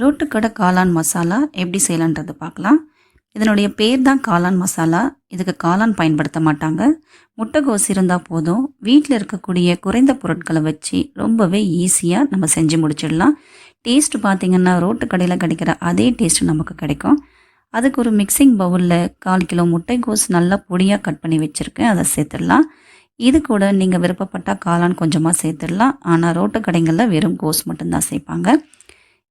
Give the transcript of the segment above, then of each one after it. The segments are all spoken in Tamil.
ரோட்டுக்கடை காளான் மசாலா எப்படி செய்யலான்றது பார்க்கலாம். இதனுடைய பேர் தான் காளான் மசாலா. இதுக்கு காளான் பயன்படுத்த மாட்டாங்க. முட்டைகோஸ் இருந்தால் போதும். வீட்டில் இருக்கக்கூடிய குறைந்த பொருட்களை வச்சு ரொம்பவே ஈஸியாக நம்ம செஞ்சு முடிச்சிடலாம். டேஸ்ட் பார்த்திங்கன்னா ரோட்டு கடையில் கிடைக்கிற அதே டேஸ்ட் நமக்கு கிடைக்கும். அதுக்கு ஒரு மிக்சிங் பவுலில் கால் கிலோ முட்டைகோஸ் நல்லா பொடியாக கட் பண்ணி வச்சுருக்கேன். அதை சேர்த்துடலாம். இது கூட நீங்கள் விருப்பப்பட்டால் காளான் கொஞ்சமாக சேர்த்துடலாம். ஆனால் ரோட்டு கடைகளில் வெறும் கோஸ் மட்டும்தான் சேர்ப்பாங்க.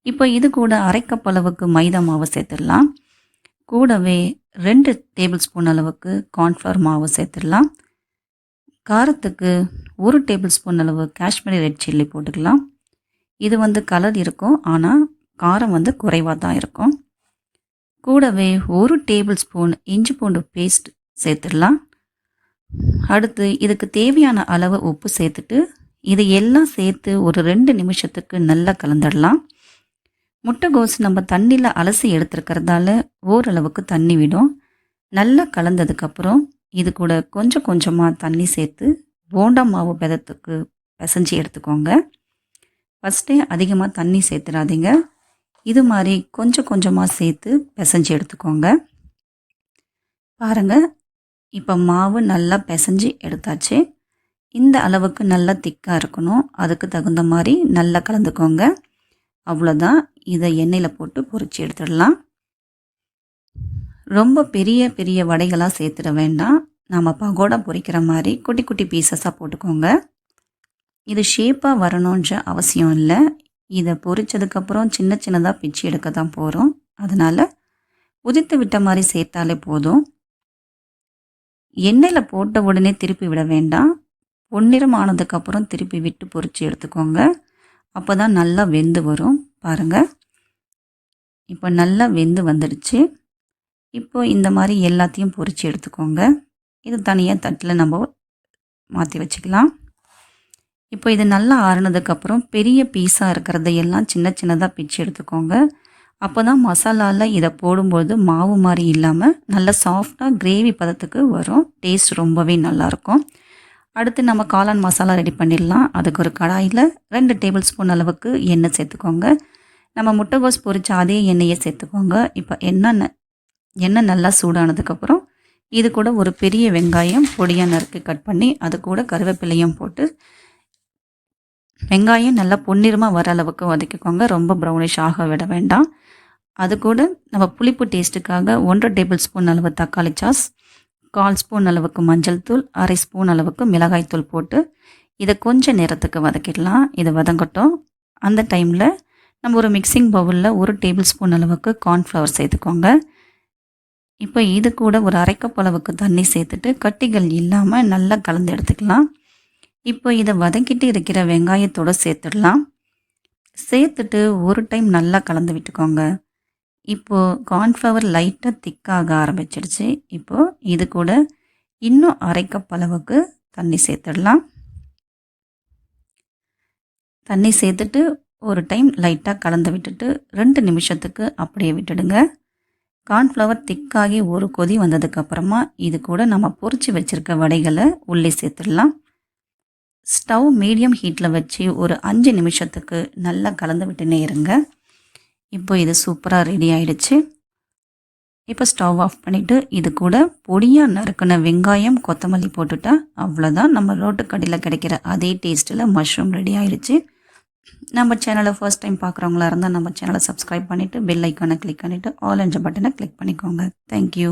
இப்போ இது கூட அரை அளவுக்கு மைதா மாவு சேர்த்துடலாம். கூடவே ரெண்டு டேபிள் ஸ்பூன் அளவுக்கு கார்ன்ஃப்ளவர் மாவு சேர்த்துடலாம். காரத்துக்கு ஒரு டேபிள் ஸ்பூன் அளவு காஷ்மீரி ரெட் சில்லி போட்டுக்கலாம். இது வந்து கலர் இருக்கும் ஆனால் காரம் வந்து குறைவாக தான் இருக்கும். கூடவே ஒரு டேபிள் ஸ்பூன் இஞ்சி பூண்டு பேஸ்ட் சேர்த்துடலாம். அடுத்து இதுக்கு தேவையான அளவு உப்பு சேர்த்துட்டு இது எல்லாம் சேர்த்து ஒரு ரெண்டு நிமிஷத்துக்கு நல்லா கலந்துடலாம். முட்டைகோஸ் நம்ம தண்ணியில் அலசி எடுத்துருக்கிறதால ஓரளவுக்கு தண்ணி விடும். நல்லா கலந்ததுக்கப்புறம் இது கூட கொஞ்சம் கொஞ்சமாக தண்ணி சேர்த்து போண்டா மாவு பதத்துக்கு பிசைஞ்சு எடுத்துக்கோங்க. ஃபஸ்ட்டே அதிகமாக தண்ணி சேர்த்துடாதீங்க இது மாதிரி கொஞ்சம் கொஞ்சமாக சேர்த்து பிசைஞ்சு எடுத்துக்கோங்க. பாருங்கள் இப்போ மாவு நல்லா பிசைஞ்சு எடுத்தாச்சு. இந்த அளவுக்கு நல்லா திக்காக இருக்கணும். அதுக்கு தகுந்த மாதிரி நல்லா கலந்துக்கோங்க. அவ்வளோதான் இதை எண்ணெயில் போட்டு பொறிச்சு எடுத்துடலாம். ரொம்ப பெரிய பெரிய வடைகளாக சேர்த்துட வேண்டாம். நாம் பகோடா பொரிக்கிற மாதிரி குட்டி குட்டி பீசஸாக போட்டுக்கோங்க. இது ஷேப்பாக வரணுன்ற அவசியம் இல்லை. இதை பொறிச்சதுக்கப்புறம் சின்ன சின்னதாக பிச்சு எடுக்க தான் போகிறோம் அதனால் உதித்து விட்ட மாதிரி சேர்த்தாலே போதும். எண்ணெயில் போட்ட உடனே திருப்பி விட வேண்டாம். பொன்னிறம் ஆனதுக்கப்புறம் திருப்பி விட்டு பொரித்து எடுத்துக்கோங்க. அப்போ தான் நல்லா வெந்து வரும். பாருங்கள் இப்போ நல்லா வெந்து வந்துடுச்சு. இப்போ இந்த மாதிரி எல்லாத்தையும் பொறிச்சு எடுத்துக்கோங்க. இது தனியாக தட்டில் நம்ம மாற்றி வச்சுக்கலாம். இப்போ இது நல்லா ஆறுனதுக்கப்புறம் பெரிய பீஸாக இருக்கிறத எல்லாம் சின்ன சின்னதாக பிச்சு எடுத்துக்கோங்க. அப்போ தான் மசாலாவில் இதை போடும்போது மாவு மாதிரி இல்லாமல் நல்லா சாஃப்டாக கிரேவி பதத்துக்கு வரும். டேஸ்ட் ரொம்பவே நல்லாயிருக்கும் அடுத்து நம்ம காளான் மசாலா ரெடி பண்ணிடலாம். அதுக்கு ஒரு கடாயில் ரெண்டு டேபிள் ஸ்பூன் அளவுக்கு எண்ணெய் சேர்த்துக்கோங்க. நம்ம முட்டைகோஸ் பொரிச்ச அதே எண்ணெயை சேர்த்துக்கோங்க. இப்போ எண்ணெய் எண்ணெய் நல்லா சூடானதுக்கப்புறம் இது கூட ஒரு பெரிய வெங்காயம் பொடியாக நறுக்கி கட் பண்ணி அது கூட கருவேப்பிலையும் போட்டு வெங்காயம் நல்லா பொன்னிறமாக வர அளவுக்கு வதக்கிக்கோங்க. ரொம்ப ப்ரௌனிஷ் ஆக விட வேண்டாம். அது கூட நம்ம புளிப்பு டேஸ்ட்டுக்காக ஒன்றரை டேபிள் ஸ்பூன் அளவு தக்காளி சாஸ் கால் ஸ்பூன் அளவுக்கு மஞ்சள் தூள் அரை ஸ்பூன் அளவுக்கு மிளகாய் தூள் போட்டு இதை கொஞ்சம் நேரத்துக்கு வதக்கிடலாம். இதை வதங்கட்டும். அந்த டைமில் நம்ம ஒரு மிக்சிங் பவுலில் ஒரு டேபிள் ஸ்பூன் அளவுக்கு கார்ன்ஃப்ளவர் சேர்த்துக்கோங்க. இப்போ இது கூட ஒரு அரைக்கப் அளவுக்கு தண்ணி சேர்த்துட்டு கட்டிகள் இல்லாமல் நல்லா கலந்து எடுத்துக்கலாம். இப்போ இதை வதக்கிட்டு இருக்கிற வெங்காயத்தோடு சேர்த்துடலாம். சேர்த்துட்டு ஒரு டைம் நல்லா கலந்து விட்டுக்கோங்க. இப்போது கார்ன்ஃப்ளவர் லைட்டாக திக்காக ஆரம்பிச்சிடுச்சு இப்போது இது கூட இன்னும் அரை அளவுக்கு தண்ணி சேர்த்துடலாம். தண்ணி சேர்த்துட்டு ஒரு டைம் லைட்டாக கலந்து விட்டுட்டு ரெண்டு நிமிஷத்துக்கு அப்படியே விட்டுடுங்க. கார்ன்ஃப்ளவர் திக்காகி ஒரு கொதி வந்ததுக்கப்புறமா இது கூட நம்ம பொறிச்சு வச்சுருக்க வடைகளை உள்ளே சேர்த்துடலாம். ஸ்டவ் மீடியம் ஹீட்டில் வச்சு ஒரு அஞ்சு நிமிஷத்துக்கு நல்லா கலந்து விட்டுனே இருங்க. இப்போ இது சூப்பராக ரெடி ஆயிடுச்சு. இப்போ ஸ்டவ் ஆஃப் பண்ணிவிட்டு இது கூட பொடியாக நறுக்கின வெங்காயம் கொத்தமல்லி போட்டுட்டா அவ்வளோதான் நம்ம ரோட்டுக்கடையில் கிடைக்கிற அதே டேஸ்ட்டில் மஷ்ரூம் ரெடி ஆயிடுச்சு. நம்ம சேனலை ஃபர்ஸ்ட் டைம் பார்க்குறவங்களா இருந்தால் நம்ம சேனலை சப்ஸ்கிரைப் பண்ணிவிட்டு பெல் ஐக்கானை கிளிக் பண்ணிவிட்டு ஆல் என்ற பட்டனை கிளிக் பண்ணிக்கோங்க. தேங்க்யூ